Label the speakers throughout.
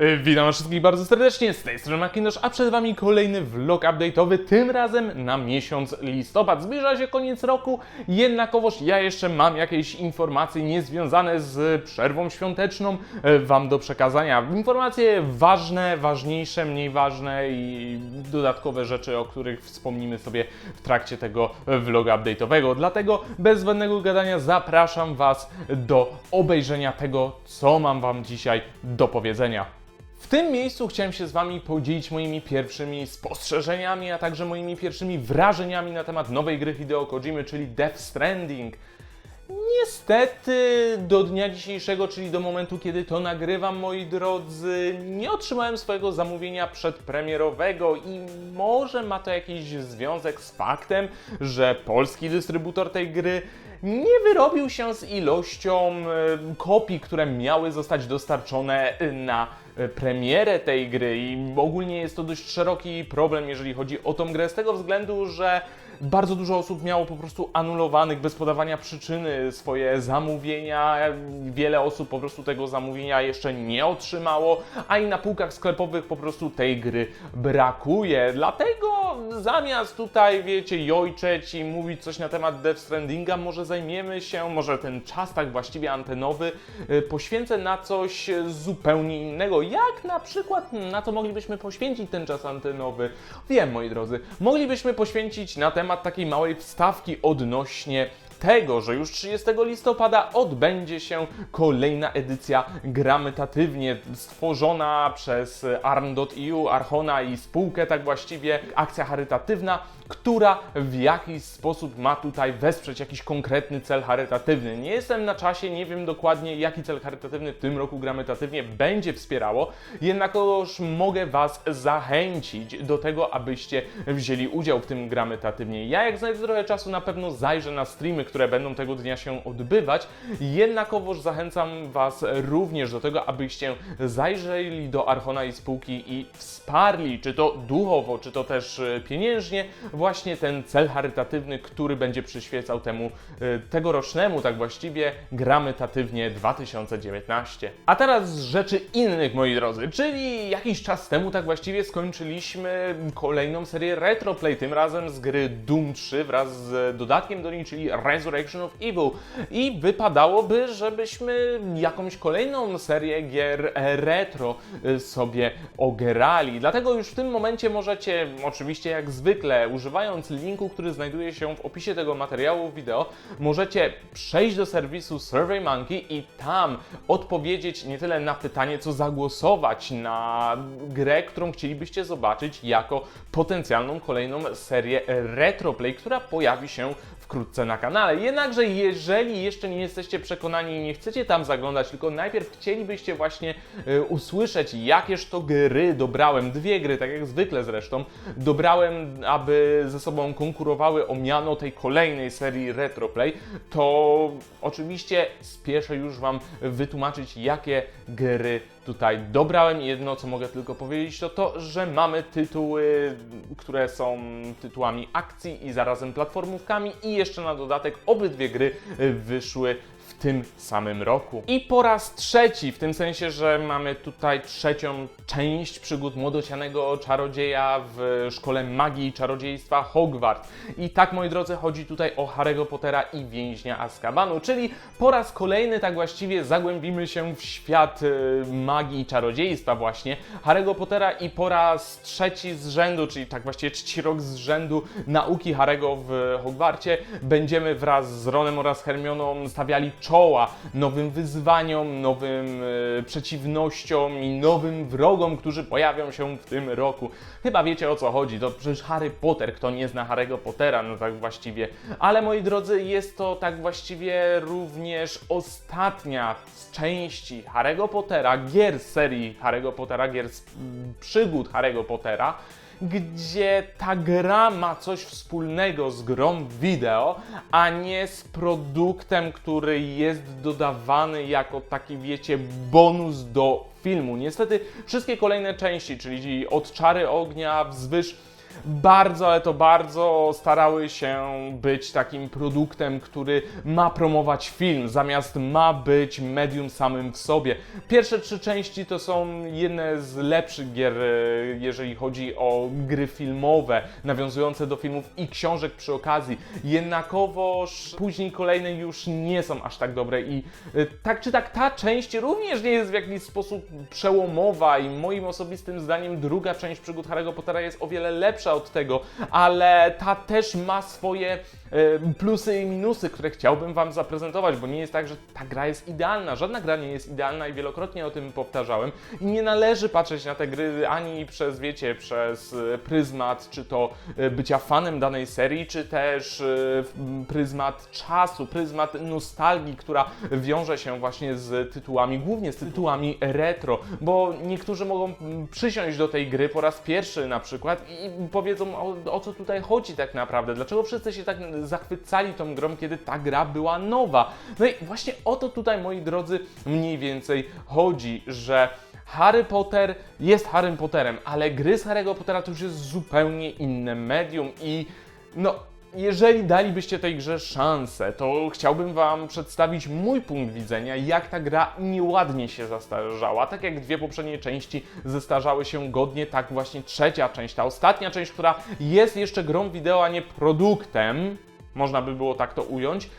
Speaker 1: Y, Witam wszystkich bardzo serdecznie, z tej strony Makinosz, a przed wami kolejny vlog update'owy, tym razem na miesiąc listopad. Zbliża się koniec roku, jednakowoż ja jeszcze mam jakieś informacje niezwiązane z przerwą świąteczną y, wam do przekazania. Informacje ważne, ważniejsze, mniej ważne i dodatkowe rzeczy, o których wspomnimy sobie w trakcie tego vloga update'owego. Dlatego bez zbędnego gadania zapraszam was do obejrzenia tego, co mam wam dzisiaj do powiedzenia. W tym miejscu chciałem się z Wami podzielić moimi pierwszymi spostrzeżeniami, a także moimi pierwszymi wrażeniami na temat nowej gry Hideo Kojimy, czyli Death Stranding. Niestety do dnia dzisiejszego, czyli do momentu, kiedy to nagrywam, moi drodzy, nie otrzymałem swojego zamówienia przedpremierowego i może ma to jakiś związek z faktem, że polski dystrybutor tej gry nie wyrobił się z ilością e, kopii, które miały zostać dostarczone e, na premierę tej gry i ogólnie jest to dość szeroki problem, jeżeli chodzi o tą grę, z tego względu, że bardzo dużo osób miało po prostu anulowanych bez podawania przyczyny swoje zamówienia. Wiele osób po prostu tego zamówienia jeszcze nie otrzymało, a i na półkach sklepowych po prostu tej gry brakuje. Dlatego zamiast tutaj, wiecie, jojczeć i mówić coś na temat Death Strandinga, może zajmiemy się, może ten czas tak właściwie antenowy y, poświęcę na coś zupełnie innego. Jak na przykład na co moglibyśmy poświęcić ten czas antenowy? Wiem, moi drodzy, moglibyśmy poświęcić na temat takiej małej wstawki odnośnie tego, że już 30 listopada odbędzie się kolejna edycja Gramytatywnie, stworzona przez Arn.eu, Archona i spółkę, tak właściwie akcja charytatywna, która w jakiś sposób ma tutaj wesprzeć jakiś konkretny cel charytatywny. Nie jestem na czasie, nie wiem dokładnie jaki cel charytatywny w tym roku Gramytatywnie będzie wspierało, jednakowoż mogę Was zachęcić do tego, abyście wzięli udział w tym Gramytatywnie. Ja jak znajdę trochę czasu na pewno zajrzę na streamy, które będą tego dnia się odbywać, jednakowoż zachęcam Was również do tego, abyście zajrzeli do Archona i spółki i wsparli, czy to duchowo, czy to też e, pieniężnie, właśnie ten cel charytatywny, który będzie przyświecał temu e, tegorocznemu, tak właściwie, Gramytatywnie 2019. A teraz rzeczy innych, moi drodzy, czyli jakiś czas temu tak właściwie skończyliśmy kolejną serię Retroplay, tym razem z gry Doom 3 wraz z dodatkiem do niej, czyli Resurrection of Evil. I wypadałoby, żebyśmy jakąś kolejną serię gier e, retro e, sobie ogerali. Dlatego już w tym momencie możecie, oczywiście jak zwykle, używając linku, który znajduje się w opisie tego materiału wideo, możecie przejść do serwisu SurveyMonkey i tam odpowiedzieć nie tyle na pytanie, co zagłosować na grę, którą chcielibyście zobaczyć jako potencjalną kolejną serię Retroplay, która pojawi się wkrótce na kanale. Jednakże jeżeli jeszcze nie jesteście przekonani i nie chcecie tam zaglądać, tylko najpierw chcielibyście właśnie y, usłyszeć, jakież to gry dobrałem, dwie gry, tak jak zwykle zresztą, dobrałem, aby ze sobą konkurowały o miano tej kolejnej serii Retroplay, to oczywiście spieszę już Wam wytłumaczyć, jakie gry tutaj dobrałem. Jedno, co mogę tylko powiedzieć, to to, że mamy tytuły, które są tytułami akcji i zarazem platformówkami i jeszcze na dodatek obydwie gry wyszły w tym samym roku. I po raz trzeci, w tym sensie, że mamy tutaj trzecią część przygód młodocianego czarodzieja w szkole magii i czarodziejstwa Hogwart. I tak, moi drodzy, chodzi tutaj o Harry'ego Pottera i więźnia Azkabanu, czyli po raz kolejny tak właściwie zagłębimy się w świat y, magii i czarodziejstwa właśnie Harry'ego Pottera i po raz trzeci z rzędu, czyli tak właściwie trzeci rok z rzędu nauki Harry'ego w Hogwarcie będziemy wraz z Ronem oraz Hermioną stawiali czoła nowym wyzwaniom, nowym e, przeciwnościom i nowym wrogom, którzy pojawią się w tym roku. Chyba wiecie o co chodzi, to przecież Harry Potter, kto nie zna Harry'ego Pottera, no tak właściwie. Ale moi drodzy, jest to tak właściwie również ostatnia z części Harry'ego Pottera, gier serii Harry'ego Pottera, gier z przygód Harry'ego Pottera, gdzie ta gra ma coś wspólnego z grą wideo, a nie z produktem, który jest dodawany jako taki, wiecie, bonus do filmu. Niestety wszystkie kolejne części, czyli od Czary Ognia wzwyż, bardzo, ale to bardzo starały się być takim produktem, który ma promować film, zamiast ma być medium samym w sobie. Pierwsze trzy części to są jedne z lepszych gier, e, jeżeli chodzi o gry filmowe, nawiązujące do filmów i książek przy okazji. Jednakowoż później kolejne już nie są aż tak dobre i e, tak czy tak ta część również nie jest w jakiś sposób przełomowa i moim osobistym zdaniem druga część przygód Harry'ego Pottera jest o wiele lepsza od tego, ale ta też ma swoje plusy i minusy, które chciałbym Wam zaprezentować, bo nie jest tak, że ta gra jest idealna. Żadna gra nie jest idealna i wielokrotnie o tym powtarzałem. I nie należy patrzeć na te gry ani przez, wiecie, przez e, pryzmat, czy to e, bycia fanem danej serii, czy też e, pryzmat czasu, pryzmat nostalgii, która wiąże się właśnie z tytułami, głównie z tytułami retro, bo niektórzy mogą przysiąść do tej gry po raz pierwszy na przykład i powiedzą o, o co tutaj chodzi tak naprawdę, dlaczego wszyscy się tak zachwycali tą grą, kiedy ta gra była nowa. No i właśnie o to tutaj, moi drodzy, mniej więcej chodzi, że Harry Potter jest Harrym Potterem, ale gry z Harry'ego Pottera to już jest zupełnie inne medium i no jeżeli dalibyście tej grze szansę, to chciałbym Wam przedstawić mój punkt widzenia, jak ta gra nieładnie się zastarzała. Tak jak dwie poprzednie części zestarzały się godnie, tak właśnie trzecia część, ta ostatnia część, która jest jeszcze grą wideo, a nie produktem, można by było tak to ująć,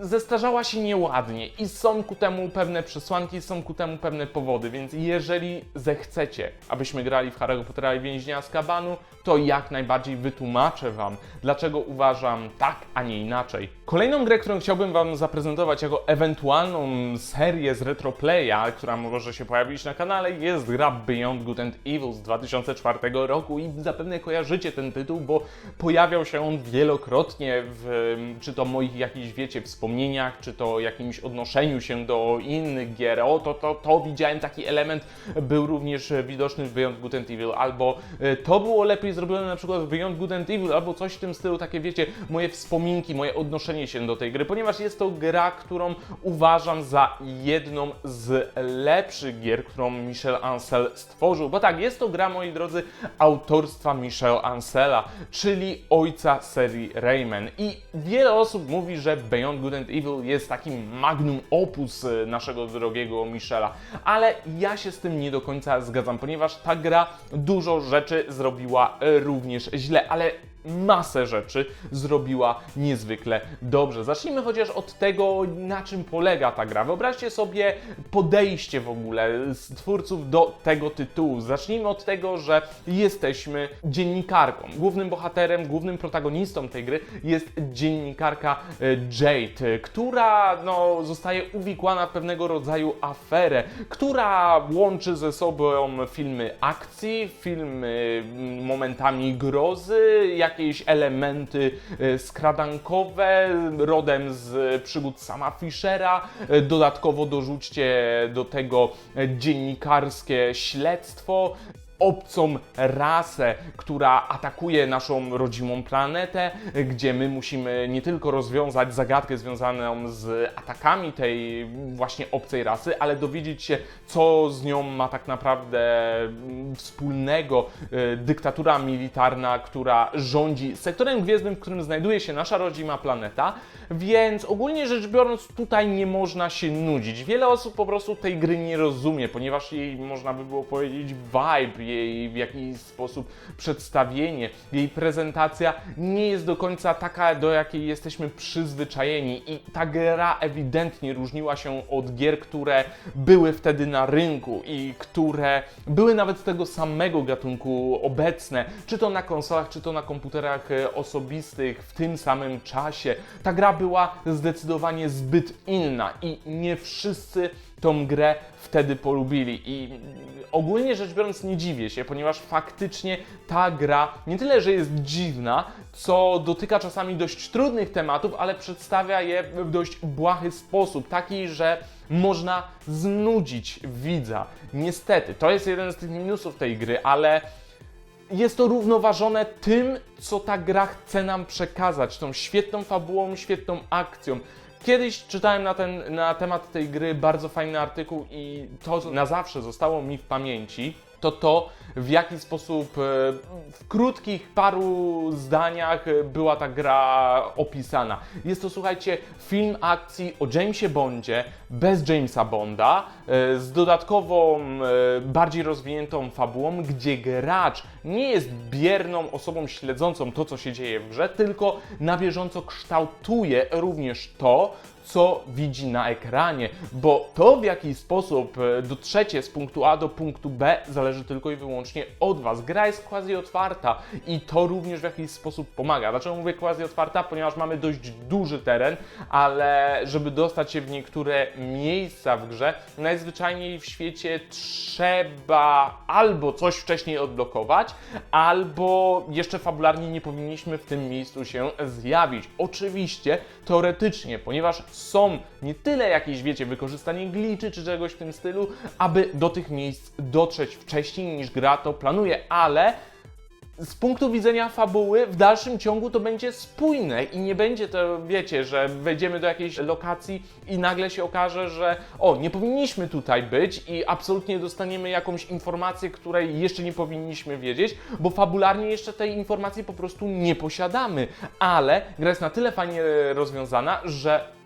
Speaker 1: zestarzała się nieładnie i są ku temu pewne przesłanki, są ku temu pewne powody, więc jeżeli zechcecie, abyśmy grali w Harry'ego Pottera i Więźnia Azkabanu, to jak najbardziej wytłumaczę Wam, dlaczego uważam tak, a nie inaczej. Kolejną grę, którą chciałbym Wam zaprezentować jako ewentualną serię z Retroplaya, która może się pojawić na kanale, jest gra Beyond Good and Evil z 2004 roku i zapewne kojarzycie ten tytuł, bo pojawiał się on wielokrotnie w, czy to moich jakichś, wiecie, wspomnieniach, czy to jakimś odnoszeniu się do innych gier. O, to, to, to widziałem, taki element był również widoczny w Beyond Good and Evil, albo e, to było lepiej zrobione na przykład w Beyond Good and Evil, albo coś w tym stylu, takie wiecie, moje wspominki, moje odnoszenie się do tej gry, ponieważ jest to gra, którą uważam za jedną z lepszych gier, którą Michel Ancel stworzył, bo tak, jest to gra, moi drodzy, autorstwa Michel Ancela, czyli ojca serii Rayman. I wiele osób mówi, że Beyond Good and Evil jest takim magnum opus e, naszego drogiego Michela, ale ja się z tym nie do końca zgadzam, ponieważ ta gra dużo rzeczy zrobiła również źle, ale masę rzeczy zrobiła niezwykle dobrze. Zacznijmy chociaż od tego, na czym polega ta gra. Wyobraźcie sobie podejście w ogóle twórców do tego tytułu. Zacznijmy od tego, że jesteśmy dziennikarką. Głównym bohaterem, głównym protagonistą tej gry jest dziennikarka e, Jade, która no, zostaje uwikłana w pewnego rodzaju aferę, która łączy ze sobą filmy akcji, filmy mm, momentami grozy, jakieś elementy e, skradankowe, rodem z przygód sama Fischera. E, Dodatkowo dorzućcie do tego e, dziennikarskie śledztwo obcą rasę, która atakuje naszą rodzimą planetę, gdzie my musimy nie tylko rozwiązać zagadkę związaną z atakami tej właśnie obcej rasy, ale dowiedzieć się, co z nią ma tak naprawdę wspólnego e, dyktatura militarna, która rządzi sektorem gwiezdnym, w którym znajduje się nasza rodzima planeta. Więc ogólnie rzecz biorąc, tutaj nie można się nudzić. Wiele osób po prostu tej gry nie rozumie, ponieważ jej, można by było powiedzieć, vibe, jej w jakiś sposób przedstawienie, jej prezentacja nie jest do końca taka, do jakiej jesteśmy przyzwyczajeni. I ta gra ewidentnie różniła się od gier, które były wtedy na rynku i które były nawet z tego samego gatunku obecne, czy to na konsolach, czy to na komputerach e, osobistych w tym samym czasie. Ta gra była zdecydowanie zbyt inna i nie wszyscy tą grę wtedy polubili. I ogólnie rzecz biorąc, nie dziwię się, ponieważ faktycznie ta gra nie tyle, że jest dziwna, co dotyka czasami dość trudnych tematów, ale przedstawia je w dość błahy sposób, taki, że można znudzić widza. Niestety, to jest jeden z tych minusów tej gry, ale jest to równoważone tym, co ta gra chce nam przekazać, tą świetną fabułą, świetną akcją. Kiedyś czytałem na, ten, na temat tej gry bardzo fajny artykuł i to na zawsze zostało mi w pamięci. To to, w jaki sposób e, w krótkich paru zdaniach e, była ta gra opisana. Jest to, słuchajcie, film akcji o Jamesie Bondzie bez Jamesa Bonda, e, z dodatkową, bardziej rozwiniętą fabułą, gdzie gracz nie jest bierną osobą śledzącą to, co się dzieje w grze, tylko na bieżąco kształtuje również to, co widzi na ekranie, bo to w jaki sposób e, dotrzecie z punktu A do punktu B zależy tylko i wyłącznie od Was. Gra jest quasi otwarta i to również w jakiś sposób pomaga. Dlaczego mówię quasi otwarta? Ponieważ mamy dość duży teren, ale żeby dostać się w niektóre miejsca w grze, najzwyczajniej w świecie trzeba albo coś wcześniej odblokować, albo jeszcze fabularnie nie powinniśmy w tym miejscu się zjawić. Oczywiście, teoretycznie, ponieważ są nie tyle jakieś, wiecie, wykorzystanie gliczy czy czegoś w tym stylu, aby do tych miejsc dotrzeć wcześniej niż gra to planuje, ale z punktu widzenia fabuły w dalszym ciągu to będzie spójne i nie będzie to, wiecie, że wejdziemy do jakiejś lokacji i nagle się okaże, że o, nie powinniśmy tutaj być i absolutnie dostaniemy jakąś informację, której jeszcze nie powinniśmy wiedzieć, bo fabularnie jeszcze tej informacji po prostu nie posiadamy. Ale gra jest na tyle fajnie rozwiązana, że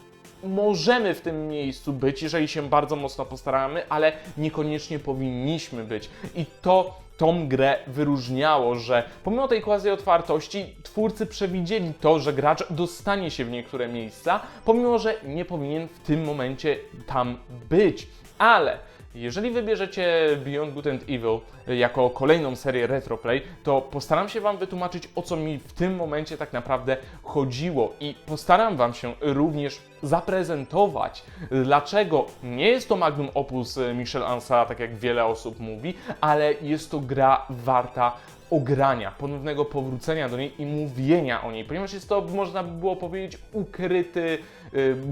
Speaker 1: możemy w tym miejscu być, jeżeli się bardzo mocno postaramy, ale niekoniecznie powinniśmy być. I to tą grę wyróżniało, że pomimo tej quasi otwartości twórcy przewidzieli to, że gracz dostanie się w niektóre miejsca, pomimo że nie powinien w tym momencie tam być. Ale jeżeli wybierzecie Beyond Good and Evil jako kolejną serię Retroplay, to postaram się Wam wytłumaczyć, o co mi w tym momencie tak naprawdę chodziło. I postaram Wam się również zaprezentować, dlaczego nie jest to magnum opus Michel Ansara, tak jak wiele osób mówi, ale jest to gra warta ogrania, ponownego powrócenia do niej i mówienia o niej, ponieważ jest to, można by było powiedzieć, ukryty y,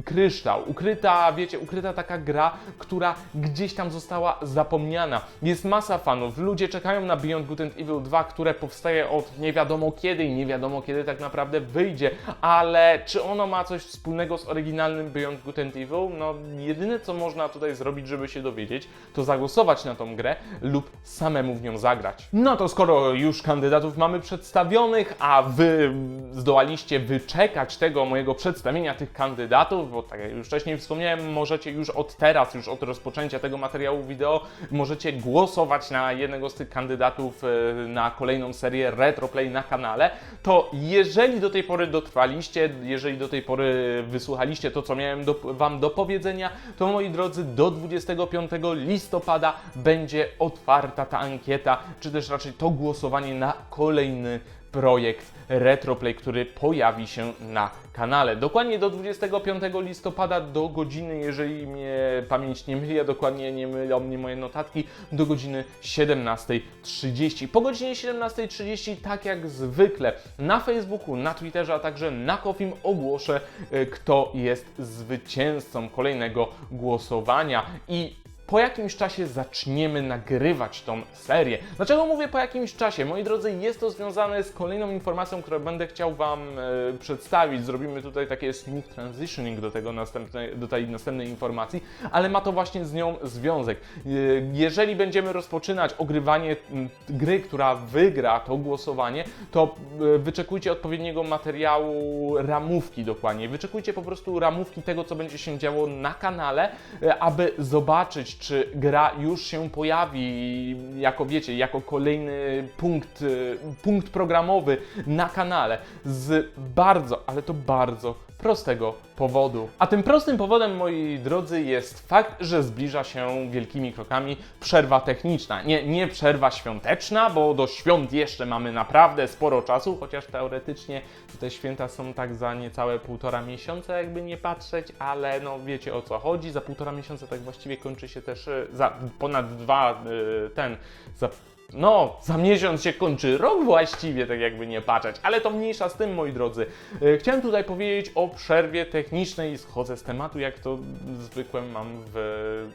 Speaker 1: kryształ, ukryta, wiecie, ukryta taka gra, która gdzieś tam została zapomniana. Jest masa fanów, ludzie czekają na Beyond Good and Evil 2, które powstaje od nie wiadomo kiedy i nie wiadomo kiedy tak naprawdę wyjdzie, ale czy ono ma coś wspólnego z oryginalnym Beyond Good and Evil? No, jedyne co można tutaj zrobić, żeby się dowiedzieć, to zagłosować na tą grę lub samemu w nią zagrać. No to skoro już kandydatów mamy przedstawionych, a wy zdołaliście wyczekać tego mojego przedstawienia tych kandydatów, bo tak jak już wcześniej wspomniałem, możecie już od teraz, już od rozpoczęcia tego materiału wideo, możecie głosować na jednego z tych kandydatów e, na kolejną serię Retroplay na kanale, to jeżeli do tej pory dotrwaliście, jeżeli do tej pory wysłuchaliście to, co miałem do, Wam do powiedzenia, to moi drodzy, do 25 listopada będzie otwarta ta ankieta, czy też raczej to głosowanie na kolejny projekt Retroplay, który pojawi się na kanale. Dokładnie do 25 listopada do godziny, jeżeli mnie pamięć nie myli, a dokładnie nie mylą mnie moje notatki, do godziny 17.30. Po godzinie 17.30, tak jak zwykle, na Facebooku, na Twitterze, a także na Kofim ogłoszę, y, kto jest zwycięzcą kolejnego głosowania i po jakimś czasie zaczniemy nagrywać tą serię. Dlaczego mówię po jakimś czasie? Moi drodzy, jest to związane z kolejną informacją, którą będę chciał Wam e, przedstawić. Zrobimy tutaj takie smooth transitioning do, tego następnej, do tej następnej informacji, ale ma to właśnie z nią związek. E, jeżeli będziemy rozpoczynać ogrywanie m, gry, która wygra to głosowanie, to e, wyczekujcie odpowiedniego materiału ramówki dokładnie. Wyczekujcie po prostu ramówki tego, co będzie się działo na kanale, e, aby zobaczyć, czy gra już się pojawi jako wiecie, jako kolejny punkt, y, punkt programowy na kanale z bardzo, ale to bardzo prostego powodu. A tym prostym powodem, moi drodzy, jest fakt, że zbliża się wielkimi krokami przerwa techniczna. Nie, nie przerwa świąteczna, bo do świąt jeszcze mamy naprawdę sporo czasu, chociaż teoretycznie te święta są tak za niecałe półtora miesiąca, jakby nie patrzeć, ale no wiecie o co chodzi. Za półtora miesiąca tak właściwie kończy się też y, za ponad dwa y, ten, za no, za miesiąc się kończy rok właściwie, tak jakby nie patrzeć, ale to mniejsza z tym, moi drodzy. E, Chciałem tutaj powiedzieć o przerwie technicznej schodzę z tematu, jak to zwykłem mam w...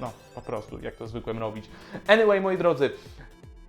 Speaker 1: no, po prostu, jak to zwykłem robić. Anyway, moi drodzy,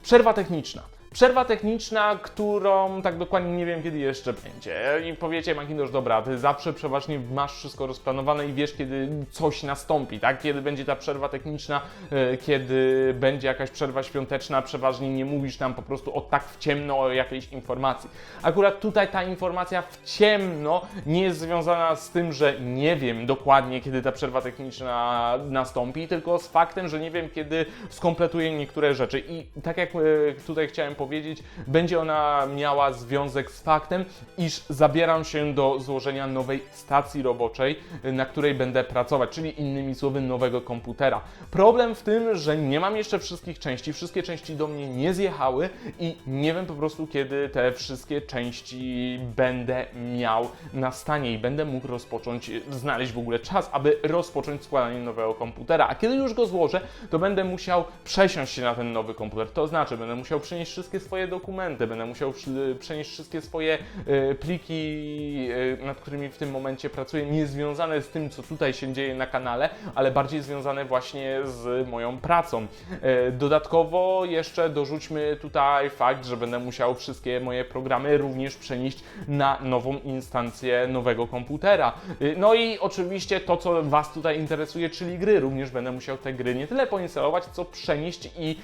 Speaker 1: Przerwa techniczna. Przerwa techniczna, którą tak dokładnie nie wiem kiedy jeszcze będzie. I powiecie Macintosh, dobra, ty zawsze przeważnie masz wszystko rozplanowane i wiesz kiedy coś nastąpi, tak? Kiedy będzie ta przerwa techniczna, e, kiedy będzie jakaś przerwa świąteczna, przeważnie nie mówisz nam po prostu o tak w ciemno o jakiejś informacji. Akurat tutaj ta informacja w ciemno nie jest związana z tym, że nie wiem dokładnie kiedy ta przerwa techniczna nastąpi, tylko z faktem, że nie wiem kiedy skompletuję niektóre rzeczy. I tak jak e, tutaj chciałem powiedzieć, będzie ona miała związek z faktem, iż zabieram się do złożenia nowej stacji roboczej, na której będę pracować, czyli innymi słowy nowego komputera. Problem w tym, że nie mam jeszcze wszystkich części, wszystkie części do mnie nie zjechały i nie wiem po prostu kiedy te wszystkie części będę miał na stanie i będę mógł rozpocząć, znaleźć w ogóle czas, aby rozpocząć składanie nowego komputera. A kiedy już go złożę, to będę musiał przesiąść się na ten nowy komputer. To znaczy, będę musiał przenieść wszystkie swoje dokumenty, będę musiał przenieść wszystkie swoje e, pliki, e, nad którymi w tym momencie pracuję, nie związane z tym, co tutaj się dzieje na kanale, ale bardziej związane właśnie z moją pracą. E, Dodatkowo jeszcze dorzućmy tutaj fakt, że będę musiał wszystkie moje programy również przenieść na nową instancję nowego komputera. No i oczywiście to, co Was tutaj interesuje, czyli gry. Również będę musiał te gry nie tyle poinstalować, co przenieść i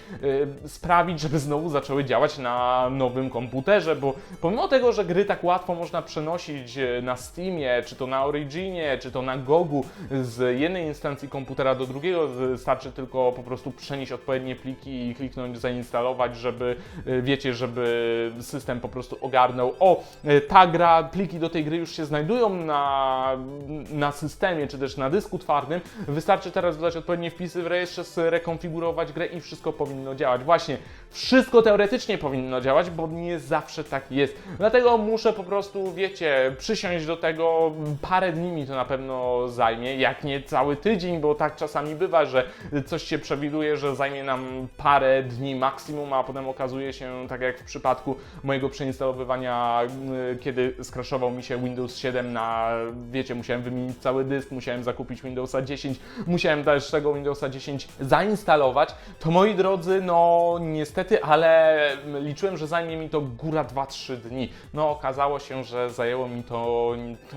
Speaker 1: sprawić, żeby znowu zaczęły działać na nowym komputerze, bo pomimo tego, że gry tak łatwo można przenosić y, na Steamie, czy to na Originie, czy to na Gogu z jednej instancji komputera do drugiego, wystarczy tylko po prostu przenieść odpowiednie pliki i kliknąć zainstalować, żeby, y, wiecie, żeby system po prostu ogarnął, o, y, ta gra, pliki do tej gry już się znajdują na, na systemie, czy też na dysku twardym, wystarczy teraz dodać odpowiednie wpisy w rejestrze, rekonfigurować grę i wszystko powinno działać. Właśnie, wszystko teoretycznie powinno działać, bo nie zawsze tak jest. Dlatego muszę po prostu, wiecie, przysiąść do tego, parę dni mi to na pewno zajmie, jak nie cały tydzień, bo tak czasami bywa, że coś się przewiduje, że zajmie nam parę dni maksimum, a potem okazuje się, tak jak w przypadku mojego przeinstalowywania, y, kiedy skraszował mi się Windows 7 na, wiecie, musiałem wymienić cały dysk, musiałem zakupić Windowsa 10, musiałem też tego Windowsa 10 zainstalować, to moi drodzy, no niestety, ale liczyłem, że zajmie mi to góra 2-3 dni. No okazało się, że zajęło mi to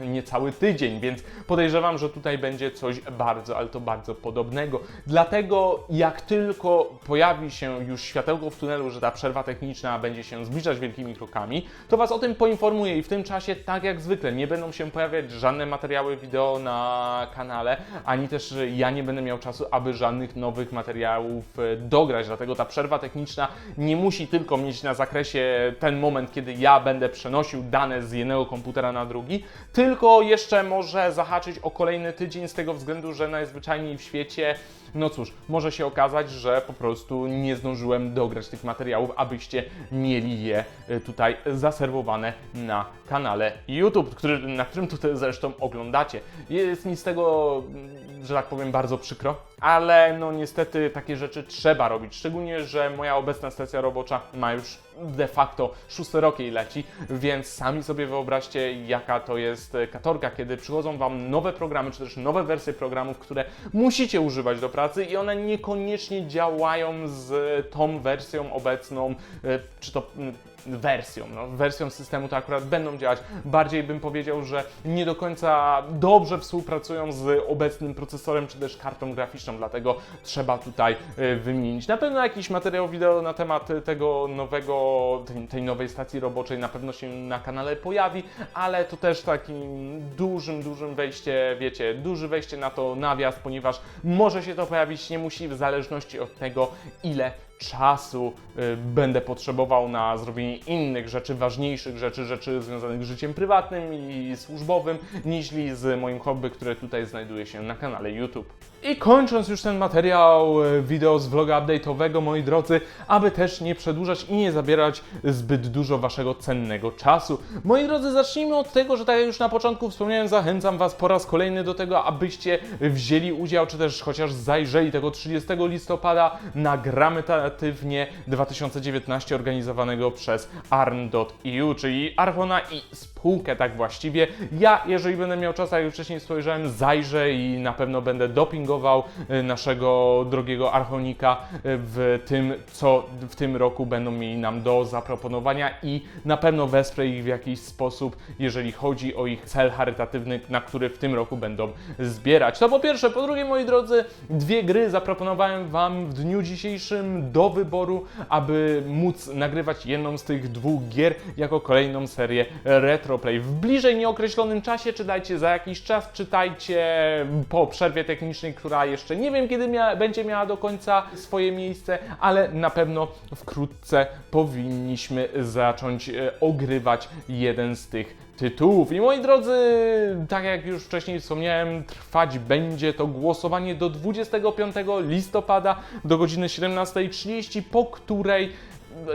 Speaker 1: niecały tydzień, więc podejrzewam, że tutaj będzie coś bardzo, ale to bardzo podobnego. Dlatego jak tylko pojawi się już światełko w tunelu, że ta przerwa techniczna będzie się zbliżać wielkimi krokami, to Was o tym poinformuję i w tym czasie, tak jak zwykle, nie będą się pojawiać żadne materiały wideo na kanale, ani też ja nie będę miał czasu, aby żadnych nowych materiałów e, dograć. Dlatego ta przerwa techniczna nie musi tylko mieć na zakresie ten moment, kiedy ja będę przenosił dane z jednego komputera na drugi, tylko jeszcze może zahaczyć o kolejny tydzień z tego względu, że najzwyczajniej w świecie no cóż, może się okazać, że po prostu nie zdążyłem dograć tych materiałów, abyście mieli je y, tutaj zaserwowane na kanale YouTube, który, na którym tutaj zresztą oglądacie. Jest mi z tego, że tak powiem, bardzo przykro, ale no niestety takie rzeczy trzeba robić, szczególnie, że moja obecna stacja robocza ma już de facto szósty rok jej leci, więc sami sobie wyobraźcie, jaka to jest e, katorga, kiedy przychodzą Wam nowe programy, czy też nowe wersje programów, które musicie używać do pracy i one niekoniecznie działają z tą wersją obecną, e, czy to wersją, no, wersją systemu to akurat będą działać. Bardziej bym powiedział, że nie do końca dobrze współpracują z obecnym procesorem, czy też kartą graficzną, dlatego trzeba tutaj e, wymienić. Na pewno jakiś materiał wideo na temat tego nowego, tej, nowej stacji roboczej na pewno się na kanale pojawi, ale to też takim dużym, dużym wejście, wiecie, duży wejście na to nawias, ponieważ może się to pojawić, nie musi, w zależności od tego, ile czasu y, będę potrzebował na zrobienie innych rzeczy, ważniejszych rzeczy, rzeczy związanych z życiem prywatnym i służbowym, niż z moim hobby, które tutaj znajduje się na kanale YouTube. I kończąc już ten materiał y, wideo z vloga update'owego, moi drodzy, aby też nie przedłużać i nie zabierać zbyt dużo waszego cennego czasu. Moi drodzy, zacznijmy od tego, że tak jak już na początku wspomniałem, zachęcam was po raz kolejny do tego, abyście wzięli udział, czy też chociaż zajrzeli tego 30 listopada, nagramy ta, charytatywnie 2019 organizowanego przez arn.eu, czyli Archona i spółkę tak właściwie. Ja, jeżeli będę miał czas, jak już wcześniej spojrzałem, zajrzę i na pewno będę dopingował y, naszego drogiego Archonika y, w tym, co w tym roku będą mieli nam do zaproponowania i na pewno wesprę ich w jakiś sposób, jeżeli chodzi o ich cel charytatywny, na który w tym roku będą zbierać. To po pierwsze. Po drugie, moi drodzy, dwie gry zaproponowałem Wam w dniu dzisiejszym do wyboru, aby móc nagrywać jedną z tych dwóch gier jako kolejną serię Retroplay. W bliżej nieokreślonym czasie, czytajcie za jakiś czas, czytajcie po przerwie technicznej, która jeszcze nie wiem kiedy mia będzie miała do końca swoje miejsce, ale na pewno wkrótce powinniśmy zacząć e, ogrywać jeden z tych tytułów. I moi drodzy, tak jak już wcześniej wspomniałem, trwać będzie to głosowanie do 25 listopada do godziny 17.30, po której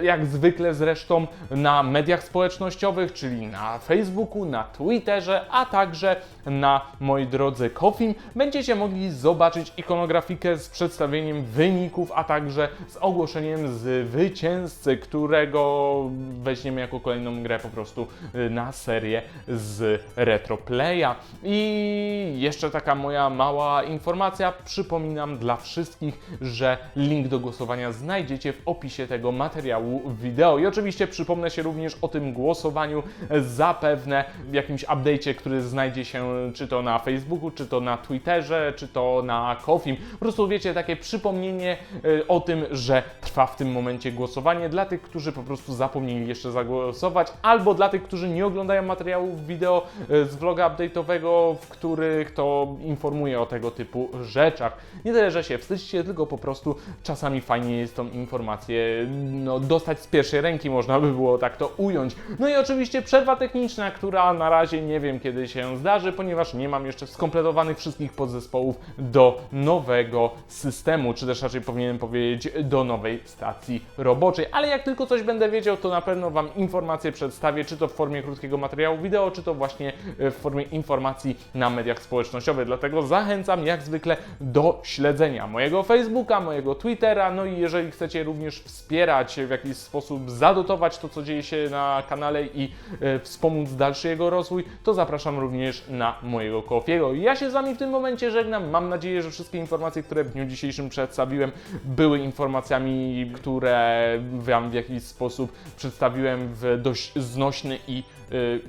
Speaker 1: jak zwykle zresztą na mediach społecznościowych, czyli na Facebooku, na Twitterze, a także na, moi drodzy, Kofim, będziecie mogli zobaczyć ikonografikę z przedstawieniem wyników, a także z ogłoszeniem zwycięzcy, którego weźmiemy jako kolejną grę po prostu y, na serię z Retroplaya. I jeszcze taka moja mała informacja, przypominam dla wszystkich, że link do głosowania znajdziecie w opisie tego materiału wideo. I oczywiście przypomnę się również o tym głosowaniu zapewne w jakimś update'cie, który znajdzie się czy to na Facebooku, czy to na Twitterze, czy to na Kofim. Po prostu wiecie, takie przypomnienie y, o tym, że trwa w tym momencie głosowanie dla tych, którzy po prostu zapomnieli jeszcze zagłosować, albo dla tych, którzy nie oglądają materiałów wideo y, z vloga update'owego, w których to informuję o tego typu rzeczach. Nie tyle, że się wstydźcie, tylko po prostu czasami fajnie jest tą informację no, dostać z pierwszej ręki, można by było tak to ująć. No i oczywiście przerwa techniczna, która na razie nie wiem kiedy się zdarzy, ponieważ nie mam jeszcze skompletowanych wszystkich podzespołów do nowego systemu, czy też raczej powinienem powiedzieć do nowej stacji roboczej. Ale jak tylko coś będę wiedział, to na pewno Wam informacje przedstawię, czy to w formie krótkiego materiału wideo, czy to właśnie e, w formie informacji na mediach społecznościowych. Dlatego zachęcam jak zwykle do śledzenia mojego Facebooka, mojego Twittera, no i jeżeli chcecie również wspierać w jakiś sposób zadotować to, co dzieje się na kanale i e, wspomóc dalszy jego rozwój, to zapraszam również na mojego Kofiego. Ja się z Wami w tym momencie żegnam. Mam nadzieję, że wszystkie informacje, które w dniu dzisiejszym przedstawiłem, były informacjami, które Wam w jakiś sposób przedstawiłem w dość znośny i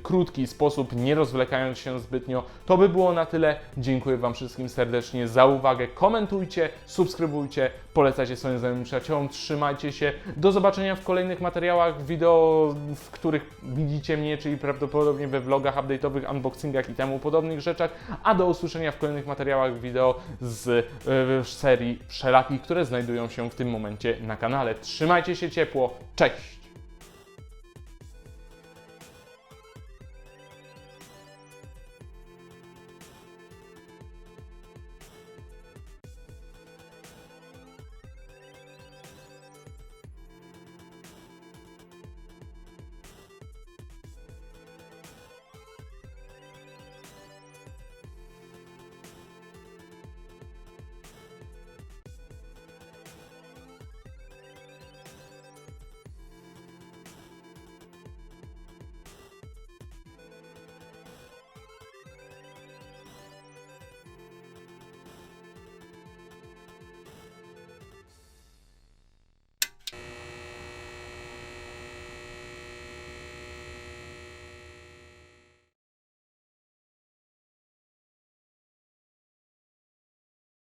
Speaker 1: krótki sposób, nie rozwlekając się zbytnio. To by było na tyle. Dziękuję Wam wszystkim serdecznie za uwagę. Komentujcie, subskrybujcie, polecajcie swoim znajomym przyjaciołom. Trzymajcie się. Do zobaczenia w kolejnych materiałach wideo, w których widzicie mnie, czyli prawdopodobnie we vlogach update'owych, unboxingach i temu podobnych rzeczach. A do usłyszenia w kolejnych materiałach wideo z y, serii wszelakich, które znajdują się w tym momencie na kanale. Trzymajcie się ciepło. Cześć!